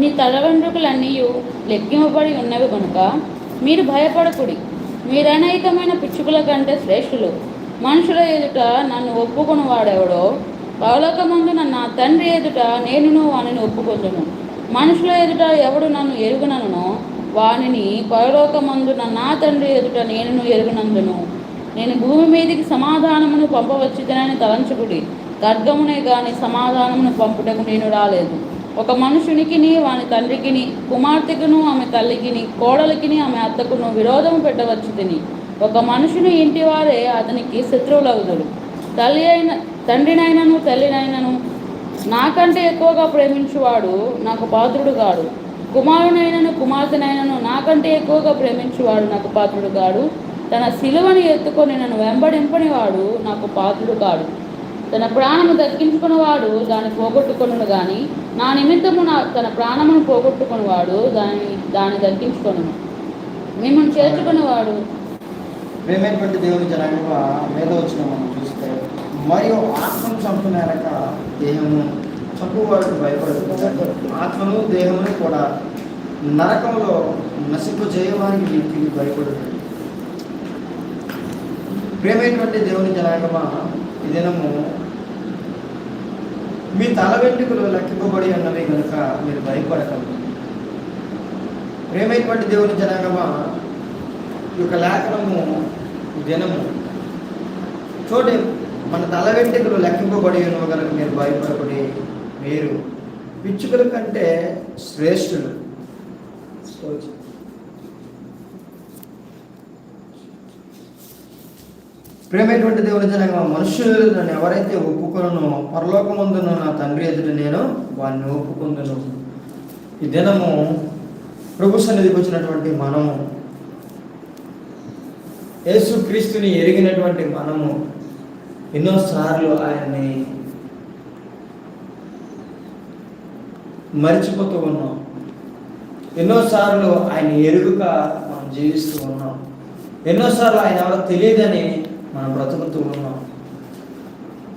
నీ తల వెంట్రుకలన్నీ లెక్కింపబడి ఉన్నవి కనుక మీరు భయపడకుడి. మీరనేకమైన పిచ్చుకుల కంటే శ్రేష్ఠులు. మనుషుల ఎదుట నన్ను ఒప్పుకుని వాడెవడో? పౌలకమందు నా తండ్రి ఎదుట నేనును వానిని ఒప్పుకొందును. మనుషుల ఎదుట ఎవడు నన్ను ఎరుగునను వానిని పౌలోకమందున నా తండ్రి ఎదుట నేనును ఎరుగునందును. నేను భూమి మీదికి సమాధానమును పంపవచ్చుదనని తలంచుకుడి. ఖడ్గమునే గాని సమాధానమును పంపుటకు నేను రాలేదు. ఒక మనుషునికిని వాని తండ్రికిని కుమార్తెకును ఆమె తల్లికిని కోడలికిని ఆమె అత్తకును విరోధము పెట్టవచ్చు తిని ఒక మనుషుని ఇంటి వారే అతనికి శత్రువులవుదురు తల్లి అయిన తండ్రినైనను తల్లినైనను నాకంటే ఎక్కువగా ప్రేమించువాడు నాకు పాత్రుడు కాడు కుమారునైనను కుమార్తెనైనను నాకంటే ఎక్కువగా ప్రేమించువాడు నాకు పాత్రుడు కాడు తన శిలువని ఎత్తుకొని నన్ను వెంబడింపనివాడు నాకు పాత్రుడు కాడు. తన ప్రాణము దక్కించుకున్నవాడు దాన్ని పోగొట్టుకొను కానీ నా నిమిత్తము నా తన ప్రాణమును పోగొట్టుకున్నవాడు దాన్ని దాన్ని దక్కించుకొను మిమ్మల్ని చేర్చుకునేవాడు. ప్రేమైనటువంటి దేవుని జనాంగంగా మీద వచ్చిన మనం చూస్తే మరియు ఆత్మను చంపునేరక దేహము చంపువాడు భయపడుతుంది ఆత్మను దేహమును కూడా నరకంలో నశింపు చేయవానికి వీటికి భయపడుతుంది ప్రేమైనటువంటి దేవుని జనాంగమా ఈ దినము మీ తల వెంట్రుకలు లెక్కింపబడి ఉన్నవి కనుక మీరు భయపడకండి. ప్రేమైనటువంటి దేవుని జనాంగమా ఈ యొక్క లేఖనము దినము చూడండి మన తల వెంట్రుకలు లెక్కింపబడి ఉన్న కనుక మీరు భయపడబడి మీరు పిచ్చుకల కంటే శ్రేష్ఠులు. ప్రేమైనటువంటి దేవుని జనంగా మనుషులు నన్ను ఎవరైతే ఒప్పుకొనో పరలోకమందును నా తండ్రి ఎదుట నేను వారిని ఒప్పుకుందును. ఈ దినము ప్రభు సన్నిధికి వచ్చినటువంటి మనము యేసుక్రీస్తుని ఎరిగినటువంటి మనము ఎన్నోసార్లు ఆయన్ని మరిచిపోతూ ఉన్నాం. ఎన్నోసార్లు ఆయన ఎరుగుక మనం జీవిస్తూ ఉన్నాం. ఎన్నోసార్లు ఆయన ఎవరో తెలియదని మనం బ్రతుకుతూ ఉన్నాం.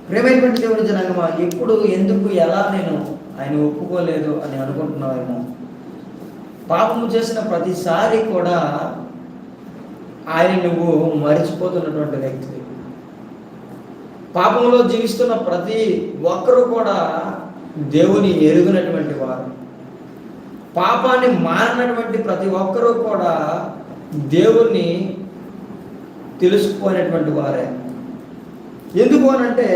ప్రేమైనటువంటి దేవుని జనాంగమా ఎప్పుడు ఎందుకు ఎలా నేను ఆయన ఒప్పుకోలేదు అని అనుకుంటున్నావేమో. పాపము చేసిన ప్రతిసారి కూడా ఆయన నువ్వు మరిచిపోతున్నటువంటి వ్యక్తి. పాపంలో జీవిస్తున్న ప్రతి ఒక్కరు కూడా దేవుని ఎరుగునటువంటి వారు. పాపాన్ని మారినటువంటి ప్రతి ఒక్కరూ కూడా దేవుణ్ణి తెలుసుకోనటువంటి వారే. ఎందుకు అనంటే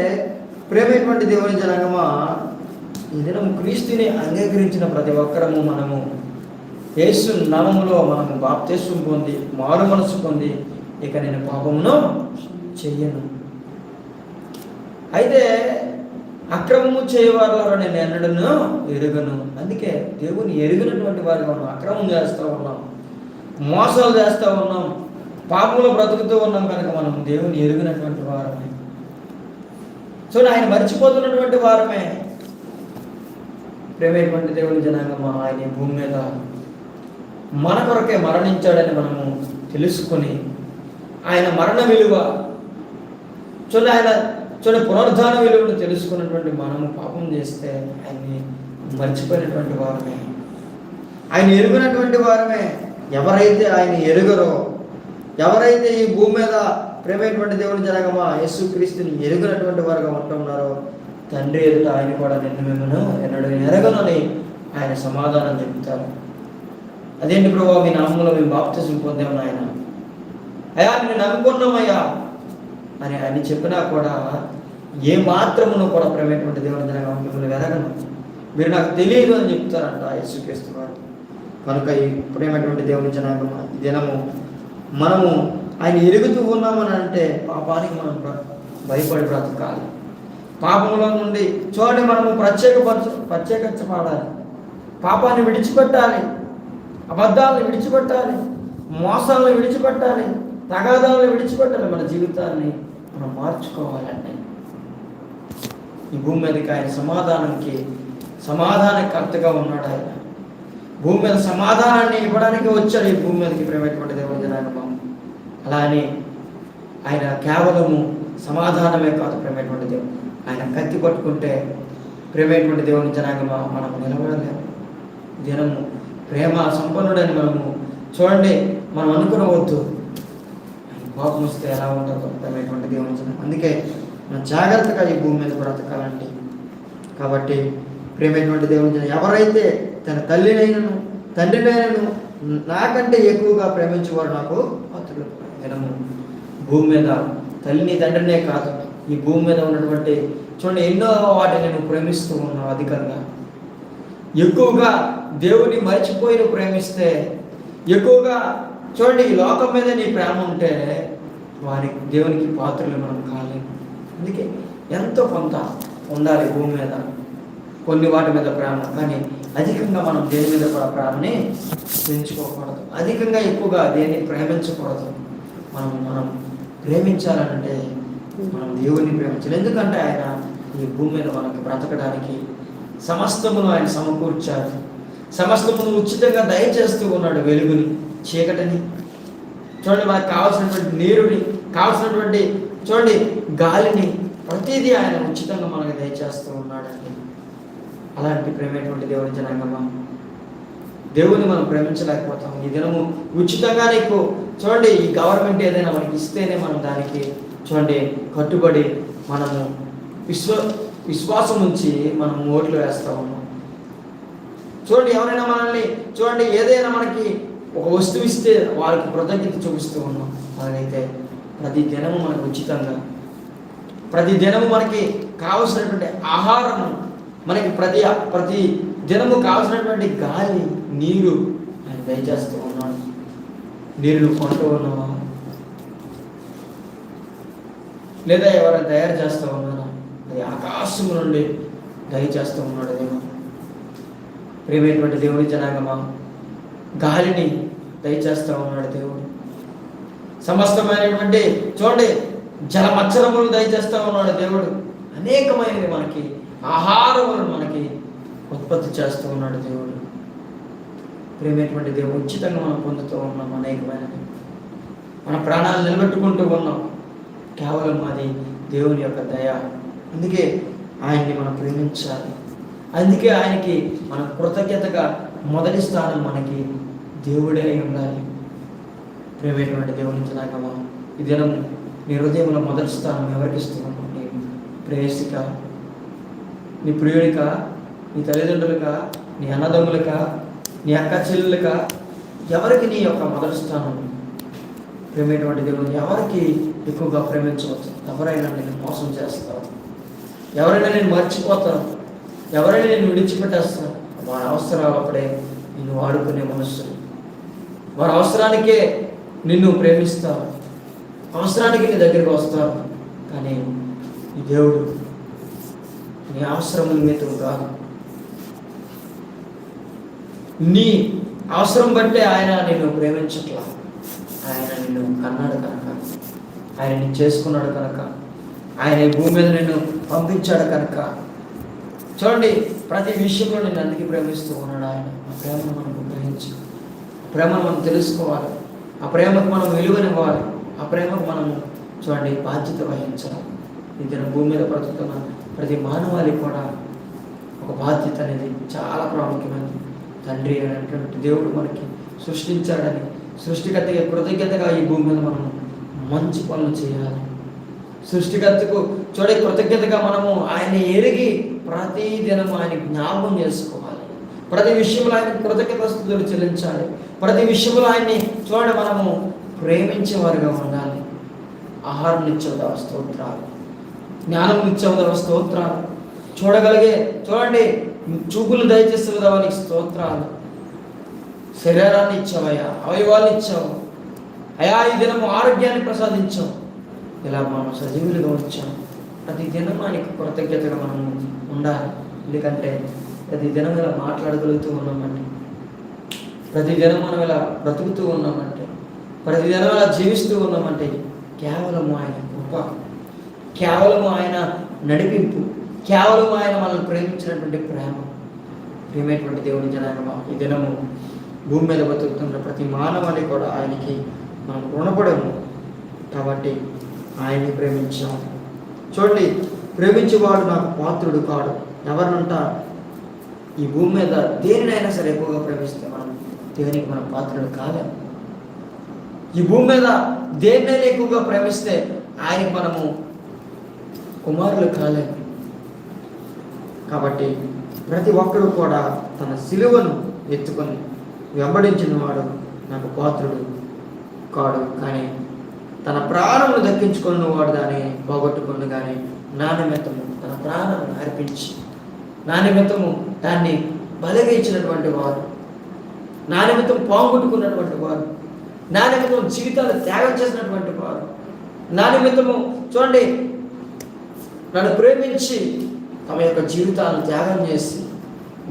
ప్రేమైనటువంటి దేవుని జనగమా ఈ దినం క్రీస్తుని అంగీకరించిన ప్రతి ఒక్కరము మనము. యేసు నామములో మనము బాప్తేశం పొంది మారు మనసు పొంది ఇక నేను పాపమును చెయ్యను. అయితే అక్రమము చేయవారిలో నేను ఎన్నడను ఎరుగను. అందుకే దేవుని ఎరిగినటువంటి వారిగా ఉన్నాం అక్రమం చేస్తూ ఉన్నాం. మోసాలు చేస్తూ ఉన్నాం. పాపంలో బ్రతుకుతూ ఉన్నాం కనుక మనం దేవుని ఎరిగినటువంటి వారమే. సో ఆయన మర్చిపోతున్నటువంటి వారమే. ప్రేమైనటువంటి దేవుని జనాంగమా ఆయన భూమి మీద మన కొరకే మరణించాడని మనము తెలుసుకొని ఆయన మరణ విలువ చూడండి ఆయన చూడండి పునరుద్ధాన విలువను తెలుసుకున్నటువంటి మనము పాపం చేస్తే ఆయన్ని మర్చిపోయినటువంటి వారమే. ఆయన ఎరుగునటువంటి వారమే. ఎవరైతే ఆయన ఎరుగరో ఎవరైతే ఈ భూమి మీద ప్రేమైనటువంటి దేవుని జనగమా యేసుక్రీస్తుని ఎరుగినటువంటి వారుగా ఉంటున్నారో తండ్రి ఎదుట ఆయన కూడా నిన్ను మిమ్మల్ని ఎన్నడూ ఎరగనని ఆయన సమాధానం చెప్తారు అదేంటి ప్రభావ మీ నామంలో మేము బాప్తిజం పొందాము ఆయన అయ్యా నేను నమ్ముకున్నామయ్యా అని ఆయన చెప్పినా కూడా ఏ మాత్రమును కూడా ప్రేమైనటువంటి దేవుని జరగ మిమ్మల్ని వెరగను. మీరు నాకు తెలియదు అని చెప్తారంట యేసుక్రీస్తు వారు. కనుక ఈ ప్రేమైనటువంటి దేవుని జనగమా ఈ దినము మనము ఆయన ఎరుగుతూ ఉన్నామని అంటే పాపానికి మనం భయపడి బ్రతకాలి పాపంలో నుండి చూడండి మనము ప్రత్యేకపరచ ప్రత్యేకించబడాలి. పాపాన్ని విడిచిపెట్టాలి. అబద్ధాలను విడిచిపెట్టాలి. మోసాలను విడిచిపెట్టాలి. తగాదాలను విడిచిపెట్టాలి. మన జీవితాన్ని మనం మార్చుకోవాలండి ఈ భూమి మీదకి ఆయన సమాధానంకి సమాధానకర్తగా ఉన్నాడు ఆయన. భూమి మీద సమాధానాన్ని ఇవ్వడానికి వచ్చాడు ఈ భూమి మీదకి ప్రేమైనటువంటి దేవుడు. అలానే అలా అని ఆయన కేవలము సమాధానమే కాదు ప్రేమైనటువంటి దేవుడు. ఆయన కత్తి పట్టుకుంటే ప్రేమైనటువంటి దేవుని జనాంగమా మనం నిలబడలేము దినము ప్రేమ సంపన్నుడని మనము చూడండి మనం అనుకునవద్దు. కోపం వస్తే ఎలా ఉంటుందో ప్రేమైనటువంటి దేవుని జనం అందుకే మనం జాగ్రత్తగా ఈ భూమి మీద బ్రతకాలండి. కాబట్టి ప్రేమైనటువంటి దేవుని జనం ఎవరైతే తన తల్లినైనను తండ్రినైనను నాకంటే ఎక్కువగా ప్రేమించేవారు నాకు దినము. భూమి మీద తల్లిని తండ్రినే కాదు ఈ భూమి మీద ఉన్నటువంటి చూడండి ఎన్నో వాటిని నువ్వు ప్రేమిస్తూ ఉన్నావు అధికంగా. ఎక్కువగా దేవుని మర్చిపోయి నువ్వు ప్రేమిస్తే ఎక్కువగా చూడండి ఈ లోకం మీద నీ ప్రేమ ఉంటే వారి దేవునికి పాత్రలు మనం కాలేము అందుకే ఎంతో కొంత ఉండాలి భూమి మీద కొన్ని వాటి మీద ప్రేమ. కానీ అధికంగా మనం దేని మీద కూడా ప్రేమని పెంచుకోకూడదు. అధికంగా ఎక్కువగా దేన్ని ప్రేమించకూడదు. మనం మనం ప్రేమించాలంటే మనం దేవుని ప్రేమించాలి. ఎందుకంటే ఆయన ఈ భూమి మీద మనకు బ్రతకడానికి సమస్తమును ఆయన సమకూర్చారు సమస్తమును ఉచితంగా దయచేస్తూ ఉన్నాడు వెలుగుని చీకటిని. చూడండి మనకు కావాల్సినటువంటి నీరుని కావాల్సినటువంటి చూడండి గాలిని ప్రతిదీ ఆయన ఉచితంగా మనకు దయచేస్తూ ఉన్నాడండి. అలాంటి ప్రేమైనటువంటి దేవుని జనాంగమా? దేవుని మనం ప్రేమించలేకపోతాం. ఈ దినము ఉచితంగా నీకు చూడండి ఈ గవర్నమెంట్ ఏదైనా మనకి ఇస్తేనే మనం దానికి చూడండి కట్టుబడి మనము విశ్వ విశ్వాసం ఉంచి మనం ఓట్లు వేస్తా ఉన్నాం. చూడండి ఎవరైనా మనల్ని చూడండి ఏదైనా మనకి ఒక వస్తువు ఇస్తే వాళ్ళకి కృతజ్ఞత చూపిస్తూ ఉన్నాం. అలాగైతే ప్రతి దినము మనకు ఉచితంగా. ప్రతి దినము మనకి కావలసినటువంటి ఆహారము మనకి ప్రతి ప్రతి దినము కావలసినటువంటి గాలి నీరు ఆయన దయచేస్తూ ఉన్నాడు నీరు నువ్వు లేదా ఎవరైనా తయారు చేస్తూ ఉన్నానా అది ఆకాశం నుండి దయచేస్తూ ఉన్నాడు దేవుడు ప్రేమైనటువంటి దేవుడి జనాగమా గాలిని దయచేస్తూ ఉన్నాడు దేవుడు. సమస్తమైనటువంటి చూడండి జలమచ్చరములు దయచేస్తూ ఉన్నాడు దేవుడు. అనేకమైనవి మనకి ఆహారములను మనకి ఉత్పత్తి చేస్తూ ఉన్నాడు దేవుడు. ప్రేమైనటువంటి దేవుడు ఉచితంగా మనం పొందుతూ ఉన్నాం అనేకమైనవి. మన ప్రాణాలు నిలబెట్టుకుంటూ ఉన్నాం. కేవలం అది దేవుని యొక్క దయ. అందుకే ఆయన్ని మనం ప్రేమించాలి. అందుకే ఆయనకి మన కృతజ్ఞతగా మొదటి స్థానం మనకి దేవుడే అయి ఉండాలి. ప్రేమైనటువంటి దేవుని జనాగమా ఈ దినం నీ హృదయంలో మొదటి స్థానం ఎవరికి ఇస్తున్నావు? నీ ప్రేయసిక నీ ప్రియుడిక నీ తల్లిదండ్రులక నీ అన్నదమ్ములక నీ అక్క చెల్లెలుగా ఎవరికి నీ యొక్క మొదటి స్థానం? ప్రేమైనటువంటి దేవుడు ఎవరికి ఎక్కువగా ప్రేమించవచ్చు? ఎవరైనా నేను మోసం చేస్తారు? ఎవరైనా నేను మర్చిపోతాను ఎవరైనా నేను విడిచిపెట్టేస్తాను వారి అవసరాలు అప్పుడే నిన్ను వాడుకునే మనుషులు వారి అవసరానికే నిన్ను ప్రేమిస్తారు. అవసరానికి నీ దగ్గరికి వస్తారు. కానీ ఈ దేవుడు నీ అవసరం నిమిత్తం కాదు. నీ అవసరం బట్టే ఆయన నిన్ను ప్రేమించట్లా. ఆయన నిన్ను కన్నాడు కనుక ఆయన నిన్ను చేసుకున్నాడు కనుక ఆయన భూమి మీద నిన్ను పంపించాడు కనుక. చూడండి ప్రతి విషయంలో నేను అందుకే ప్రేమిస్తూ ఉన్నాడు ఆయన. ఆ ప్రేమను మనం గ్రహించి ఆ ప్రేమను మనం తెలుసుకోవాలి. ఆ ప్రేమకు మనం విలువనివ్వాలి. ఆ ప్రేమకు మనం చూడండి బాధ్యత వహించడం. ఇది భూమి మీద బ్రతుకుతున్న ప్రతి మానవాళికి కూడా ఒక బాధ్యత అనేది చాలా ప్రాముఖ్యమైనది. తండ్రి అనేటువంటి దేవుడు మనకి సృష్టించాడని సృష్టికర్తగా కృతజ్ఞతగా ఈ భూమి మీద మనం మంచి పనులు చేయాలి. సృష్టికర్తకు చూడే కృతజ్ఞతగా మనము ఆయన ఎరిగి ప్రతి దినము ఆయన జ్ఞాపకం చేసుకోవాలి. ప్రతి విషయంలో ఆయన కృతజ్ఞత స్థుతులు చెల్లించాలి. ప్రతి విషయంలో ఆయన్ని చూడండి మనము ప్రేమించేవారుగా ఉండాలి. ఆహారం ఇచ్చేవారు స్తోత్రాలు. జ్ఞానం ఇచ్చేవారు స్తోత్రాలు. చూడగలిగే చూడండి చూపులు దయచేసేవదవ నీకు స్తోత్రాలు. శరీరాన్ని ఇచ్చావయ్యా అవయవాలు ఇచ్చావు. అయా ఈ దినము ఆరోగ్యాన్ని ప్రసాదించాం ఇలా మనం సజీవులుగా వచ్చాం ప్రతి దినం ఆయనకు కృతజ్ఞతగా మనం ఉండాలి. ఎందుకంటే ప్రతి దినం ఇలా మాట్లాడగలుగుతూ ఉన్నామండి. ప్రతి దినం మనం ఇలా బ్రతుకుతూ ఉన్నామంటే ప్రతి దినం ఇలా జీవిస్తూ ఉన్నామంటే కేవలం ఆయన కృప కేవలం ఆయన నడిపింపు కేవలం ఆయన మనల్ని ప్రేమించినటువంటి ప్రేమ ప్రేమైనటువంటి దేవుని జనాంగమా? ఈ దినము భూమి మీద బతుకుతున్న ప్రతి మానవాళి కూడా ఆయనకి మనం రుణపడము. కాబట్టి ఆయన్ని ప్రేమించాలి. చూడండి ప్రేమించేవాడు నాకు పాత్రుడు కాడు. ఎవరినంట ఈ భూమి మీద దేనినైనా సరే ఎక్కువగా ప్రేమిస్తే మనం దేవునికి మనం పాత్రుడు కాలేము ఈ భూమి మీద దేన్నైనా ఎక్కువగా ప్రేమిస్తే ఆయనకి మనము కుమారులు కాలేము కాబట్టి ప్రతి ఒక్కరు కూడా తన సిలువను ఎత్తుకొని వెంబడించిన వాడు నాకు పాత్రుడు కాడు. కానీ తన ప్రాణమును దక్కించుకున్న వాడు దాన్ని పోగొట్టుకుని కానీ నా నిమిత్తము తన ప్రాణమును అర్పించి నా నిమిత్తము దాన్ని బలగించినటువంటి ఇచ్చినటువంటి వారు నా నిమిత్తం పోగొట్టుకున్నటువంటి వారు నా నిమిత్తం జీవితాలు త్యాగం చేసినటువంటి వారు నా నిమిత్తము చూడండి నన్ను ప్రేమించి తమ యొక్క జీవితాలను త్యాగం చేసి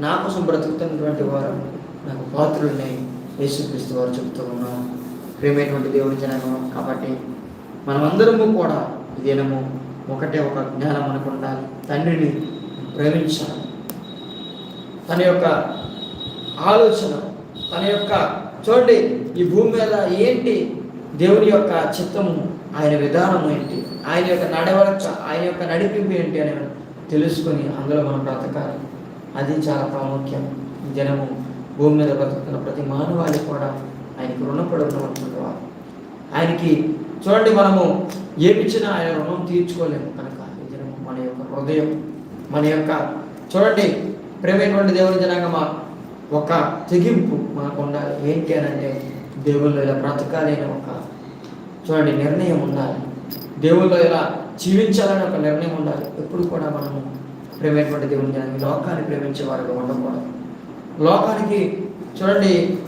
నా కోసం బ్రతుకుతున్నటువంటి వారు నాకు పాత్రుల్ని యేసుక్రీస్తు వారు చెప్తూ ఉన్నారు. ప్రేమైనటువంటి దేవుని జనము కాబట్టి మనమందరము కూడా దినము ఒకటే ఒక జ్ఞానం మనకు ఉండాలి. తండ్రిని ప్రేమించాలి. తన యొక్క ఆలోచన తన యొక్క చూడండి ఈ భూమి మీద ఏంటి? దేవుని యొక్క చిత్తము ఆయన విధానము ఏంటి? ఆయన యొక్క నడవడిక ఆయన యొక్క నడిపింపు ఏంటి అని తెలుసుకొని అందులో మనం బ్రతకాలి. అది చాలా ప్రాముఖ్యం. జనము భూమి మీద బ్రతుకుతున్న ప్రతి మానవాళి కూడా ఆయనకి రుణపడి ఉన్నటువంటి వారు. ఆయనకి చూడండి మనము ఏమిచ్చినా ఆయన రుణం తీర్చుకోలేము కనుక జనము మన యొక్క హృదయం మన యొక్క చూడండి ప్రేమైనటువంటి దేవుని జనాంగమా ఒక తెగింపు మనకు ఉండాలి. ఏంటి అని అంటే దేవుళ్ళు ఇలా బ్రతకాలి అనే ఒక చూడండి నిర్ణయం ఉండాలి. దేవుళ్ళు ఇలా జీవించాలని ఒక నిర్ణయం ఉండాలి. ఎప్పుడు కూడా మనము ప్రేమైనటువంటి దేవుని జనాంగం లోకాన్ని ప్రేమించే వారిగా ఉండకూడదు. లోకానికి చూడండి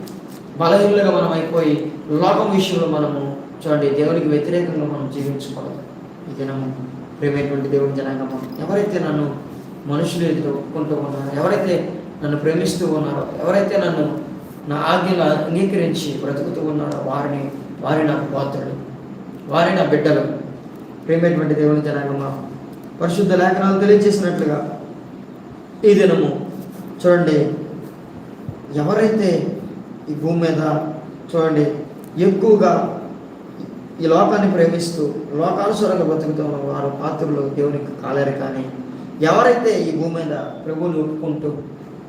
బలహీనులుగా మనం అయిపోయి లోకం విషయంలో మనము చూడండి దేవునికి వ్యతిరేకంగా మనం జీవించకూడదు. ఈ దినము ప్రేమైనటువంటి దేవుని జనాంగము. ఎవరైతే నన్ను మనుషులు ఎదురు ఒప్పుకుంటూ ఉన్నారో ఎవరైతే నన్ను ప్రేమిస్తూ ఉన్నారో ఎవరైతే నన్ను నా ఆజ్ఞలు అంగీకరించి బ్రతుకుతూ ఉన్నారో వారిని వారి నాకు పాత్రలు. వారి నా బిడ్డలు. ప్రేమైనటువంటి దేవుని జనాంగమా? పరిశుద్ధ లేఖనాలు తెలియజేసినట్లుగా ఈ దినము చూడండి ఎవరైతే ఈ భూమి మీద చూడండి ఎక్కువగా ఈ లోకాన్ని ప్రేమిస్తూ లోకానుసారంగా బతుకుతున్న వారు పాత్రలు దేవునికి కాలేరు కానీ ఎవరైతే ఈ భూమి మీద ప్రభువుని ఒప్పుకుంటూ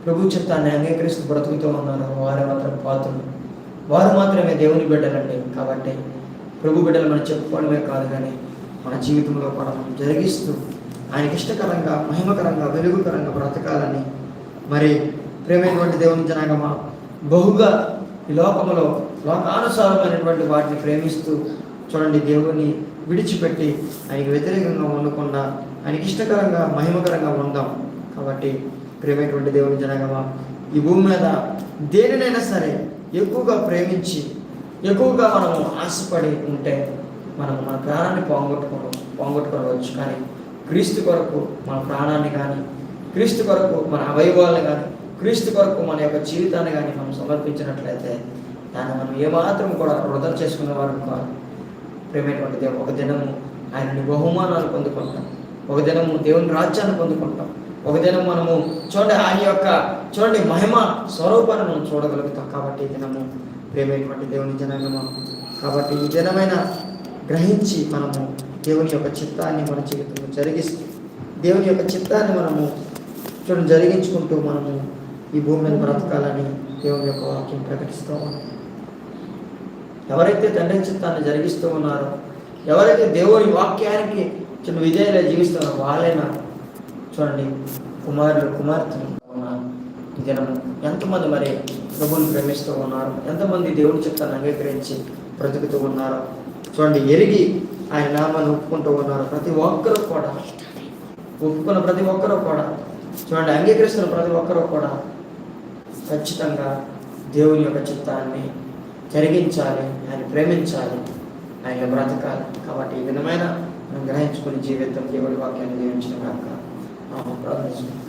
ప్రభు చిత్తాన్ని అంగీకరిస్తూ బ్రతుకుతూ ఉన్నారో వారు మాత్రం పాత్రలు. వారు మాత్రమే దేవుని బిడ్డలండి. కాబట్టి ప్రభు బిడ్డలు మనం చెప్పుకోవడమే కాదు కానీ మన జీవితంలో కూడా మనం జరిగిస్తూ ఆయనకి ఇష్టకరంగా మహిమకరంగా వెలుగుకరంగా బ్రతకాలని మరి ప్రేమైనటువంటి దేవుని జనాగమా బహుగా ఈ లోకంలో లోకానుసారమైనటువంటి వాటిని ప్రేమిస్తూ చూడండి దేవుని విడిచిపెట్టి ఆయనకి వ్యతిరేకంగా ఉండకుండా ఆయనకి ఇష్టకరంగా మహిమకరంగా ఉందాం కాబట్టి ప్రేమైనటువంటి దేవుని జనాగమా ఈ భూమి మీద దేనినైనా సరే ఎక్కువగా ప్రేమించి ఎక్కువగా మనము ఆశపడి ఉంటే మనం మన ప్రాణాన్ని పోగొట్టుకోవడం పోగొట్టుకోవచ్చు. కానీ క్రీస్తు కొరకు మన ప్రాణాన్ని కానీ క్రీస్తు కొరకు మన అవయవాలను కానీ క్రీస్తు కొరకు మన యొక్క జీవితాన్ని కానీ మనం సమర్పించినట్లయితే దాన్ని మనం ఏమాత్రం కూడా వృధా చేసుకునే వారు కాదు. ప్రేమైనటువంటి దేవుడు ఒక దినము ఆయనని బహుమానాలు పొందుకుంటాం. ఒక దినము దేవుని రాజ్యాన్ని పొందుకుంటాం. ఒక దినం మనము చూడండి ఆయన యొక్క చూడండి మహిమ స్వరూపాన్ని మనం చూడగలుగుతాం. కాబట్టి ఈ దినము ప్రేమైనటువంటి దేవుని జనంగా మనం కాబట్టి ఈ దినమైన గ్రహించి మనము దేవుని యొక్క చిత్తాన్ని మన జీవితంలో జరిగిస్తూ దేవుని యొక్క చిత్తాన్ని మనము చూడండి జరిగించుకుంటూ మనము ఈ భూమి మీద బ్రతకాలని దేవుని యొక్క వాక్యం ప్రకటిస్తూ ఉన్నాం ఎవరైతే తండ్రి చిత్తాన్ని జరిగిస్తూ ఉన్నారో ఎవరైతే దేవుని వాక్యానికి చిన్న విజయాలు జీవిస్తున్నారో వాళ్ళైనా చూడండి కుమారులు కుమార్తెలు ఉన్నారు ఈ దినము ఎంతమంది మరి ప్రభుని ప్రేమిస్తూ ఉన్నారు ఎంతమంది దేవుని చిత్తాన్ని అంగీకరించి బ్రతుకుతూ ఉన్నారు చూడండి ఎరిగి ఆయన నామాన్ని ఒప్పుకుంటూ ఉన్నారు. ప్రతి ఒక్కరూ కూడా ఒప్పుకున్న ప్రతి ఒక్కరూ కూడా చూడండి అంగీకరిస్తున్న ప్రతి ఒక్కరూ కూడా ఖచ్చితంగా దేవుని యొక్క చిత్తాన్ని జరిగించాలి ఆయన ప్రేమించాలి ఆయన బ్రతకాలి. కాబట్టి ఈ విధమైన మనం గ్రహించుకుని జీవితం దేవుడి వాక్యాన్ని జీవించిన కాక ప్రార్థించుకుంటాం